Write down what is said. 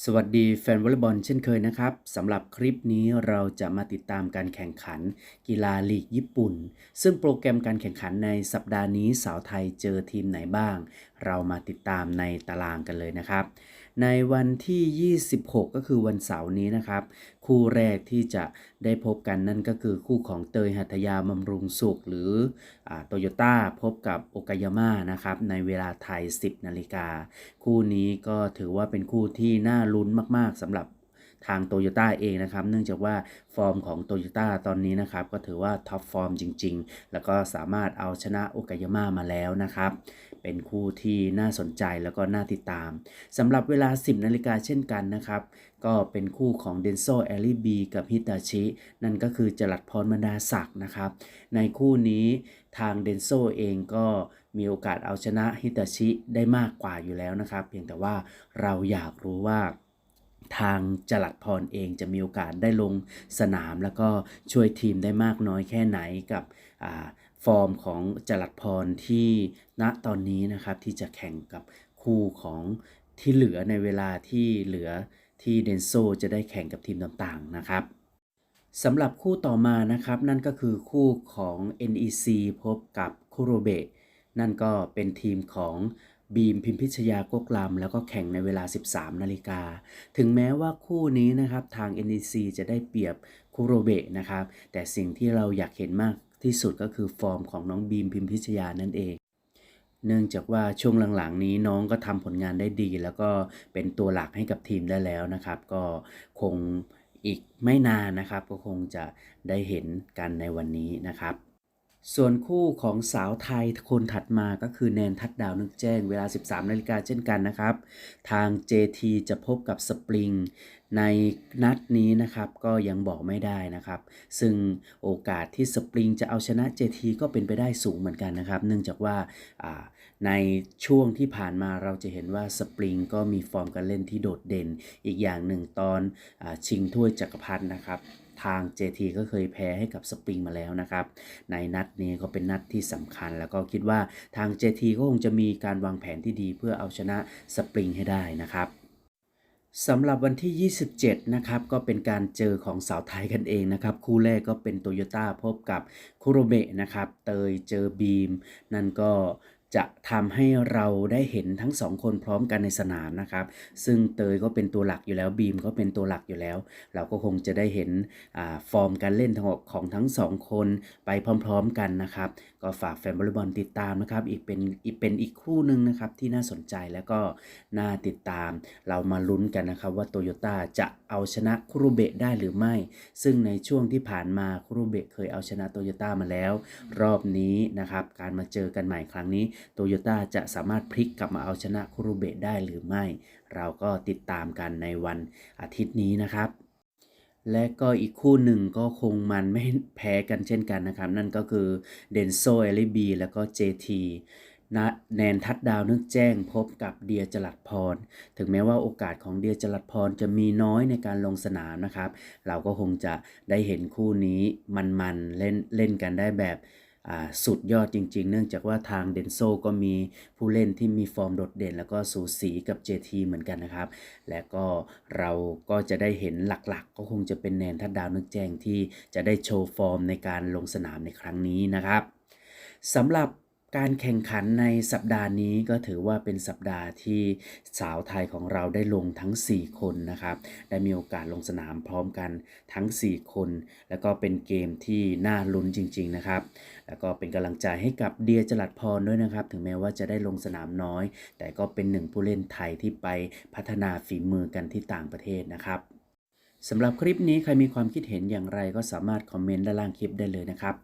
สวัสดีแฟนวอลเลย์บอลเช่นเคยนะครับสำหรับคลิปนี้เราจะมาติดตามการแข่งขัน กีฬาลีกญี่ปุ่น ซึ่งโปรแกรมการแข่งขันในสัปดาห์นี้สาวไทยเจอทีมไหนบ้าง เรามาติดตามในตารางกันเลยนะครับ ในวันที่ 26 ก็คือวันเสาร์นี้นะครับ คู่แรกที่จะได้พบกันนั่นก็คือคู่ของเตยหัตยาบำรุงสุขหรือโตโยต้าพบกับโอกายาม่านะครับในเวลาไทย 10 นาฬิกา คู่นี้ก็ถือว่าเป็นคู่ที่น่าลุ้นมาก ๆสำหรับ ทางโตโยต้าเองนะครับ เนื่องจากว่าฟอร์มของโตโยต้าตอนนี้นะครับ ก็ถือว่าท็อปฟอร์มจริง ๆ แล้วก็สามารถเอาชนะโอกายาม่ามาแล้วนะครับ เป็นคู่ที่น่าสนใจแล้วก็น่าติดตามสำหรับเวลา 10 นาฬิกาเช่นกันนะครับ ก็เป็นคู่ของเดนโซแอลลี่บีกับฮิตาชิ นั่นก็คือจรัดพรบรรดาศักดิ์นะครับ ในคู่นี้ทางเดนโซเองก็มีโอกาสเอาชนะฮิตาชิได้มากกว่าอยู่แล้วนะครับ เพียงแต่ว่าเราอยากรู้ว่า ทางจรัดพรเองจะมีโอกาสได้ลงสนาม แล้วก็ช่วยทีมได้มากน้อยแค่ไหนกับฟอร์มของจรัดพรที่ณตอนนี้นะครับที่จะแข่งกับคู่ของที่เหลือในเวลาที่เหลือที่เดนโซจะได้แข่งกับทีมต่างๆนะครับสำหรับคู่ต่อมานะครับ นั่นก็คือคู่ของ NEC พบกับคุโรเบะนั่นก็เป็นทีมของ บีมพิมพิชยาโกกลำแล้วก็แข่งในเวลา 13 นาฬิกา ถึงแม้ว่าคู่นี้นะครับทาง NEC จะได้เปรียบคุโรเบะนะครับ แต่สิ่งที่เราอยากเห็นมากที่สุดก็คือฟอร์มของน้องบีมพิมพิชยานั่นเอง เนื่องจากว่าช่วงหลังๆ นี้น้องก็ทำผลงานได้ดี แล้วก็เป็นตัวหลักให้กับทีมได้แล้วนะครับ ก็คงอีกไม่นานนะครับ ก็คงจะได้เห็นกันในวันนี้นะครับ ส่วนคู่ของสาวไทยคนถัดมาก็คือแนนทัดดาวนึกแจ้ง เวลา 13นาฬิกาเช่นกันนะครับ ทาง JT จะพบกับสปริงในนัดนี้นะครับก็ยังบอกไม่ได้นะครับ ซึ่งโอกาสที่สปริงจะเอาชนะ JT ก็เป็นไปได้สูงเหมือนกันนะครับ เนื่องจากว่าในช่วงที่ผ่านมาเราจะเห็นว่าสปริงก็มีฟอร์มการเล่นที่โดดเด่น อีกอย่างหนึ่งตอนอชิงถ้วยจักรพรรดินะครับ ทาง JT ก็เคยแพ้ให้กับสปริงมาแล้วนะครับ ในนัดนี้ก็เป็นนัดที่สำคัญ แล้วก็คิดว่าทาง JT ก็คงจะมีการวางแผนที่ดีเพื่อเอาชนะสปริงให้ได้นะครับสำหรับวันที่ 27 นะครับ ก็เป็นการเจอของสาวไทยกันเองนะครับ คู่แรกก็เป็นโตโยต้าพบกับคุโรเบะนะครับ เตยเจอบีม นั่นก็ จะทำให้เราได้เห็นทั้งสองคนพร้อมกันในสนามนะครับ ซึ่งเตยก็เป็นตัวหลักอยู่แล้วบีมก็เป็นตัวหลักอยู่แล้ว เราก็คงจะได้เห็นฟอร์มการเล่นของทั้งสองคนไปพร้อม ๆกันนะครับ ก็ฝากแฟนบอลบอลติดตามนะครับ อีกเป็นอีกเป็นอีกคู่หนึ่งนะครับที่น่าสนใจแล้วก็น่าติดตาม เรามาลุ้นกันนะครับว่าโตโยต้าจะเอาชนะคุรุเบะได้หรือไม่ ซึ่งในช่วงที่ผ่านมาคุรุเบะเคยเอาชนะโตโยต้ามาแล้ว รอบนี้นะครับการมาเจอกันใหม่ครั้งนี้โตโยต้าจะสามารถพลิกกลับมาเอาชนะคุรุเบะได้หรือไม่ เราก็ติดตามกันในวันอาทิตย์นี้นะครับและก็อีกคู่หนึ่งก็คงมันไม่แพ้กันเช่นกันนะครับ นั่นก็คือเดนโซเอลิบีแล้วก็ JT นะแนนทัดดาวนึกแจ้งพบกับเดียจลัดพร ถึงแม้ว่าโอกาสของเดียจลัดพรจะมีน้อยในการลงสนามนะครับ เราก็คงจะได้เห็นคู่นี้มันๆเล่นเล่นกันได้แบบ สุดยอดจริง ๆ เนื่องจากว่าทางเดนโซก็มีผู้เล่นที่มีฟอร์มโดดเด่น แล้วก็สูสีกับ JT เหมือนกันนะครับ และก็เราก็จะได้เห็นหลักๆ ก็คงจะเป็นแนนทัดดาวนึกแจ้งที่จะได้โชว์ฟอร์มในการลงสนามในครั้งนี้นะครับสำหรับ การแข่งขันในสัปดาห์นี้ก็ถือว่าเป็นสัปดาห์ที่สาวไทยของเราได้ลงทั้ง 4 คนนะครับ ได้มีโอกาสลงสนามพร้อมกันทั้ง 4 คน แล้วก็เป็นเกมที่น่าลุ้นจริง ๆนะครับ แล้วก็เป็นกำลังใจให้กับเดียจลัดพรด้วยนะครับ ถึงแม้ว่าจะได้ลงสนามน้อย แต่ก็เป็นหนึ่งผู้เล่นไทยที่ไปพัฒนาฝีมือกันที่ต่างประเทศนะครับสำหรับคลิปนี้ใครมีความคิดเห็นอย่างไรก็สามารถคอมเมนต์ด้านล่างคลิปได้เลยนะครับ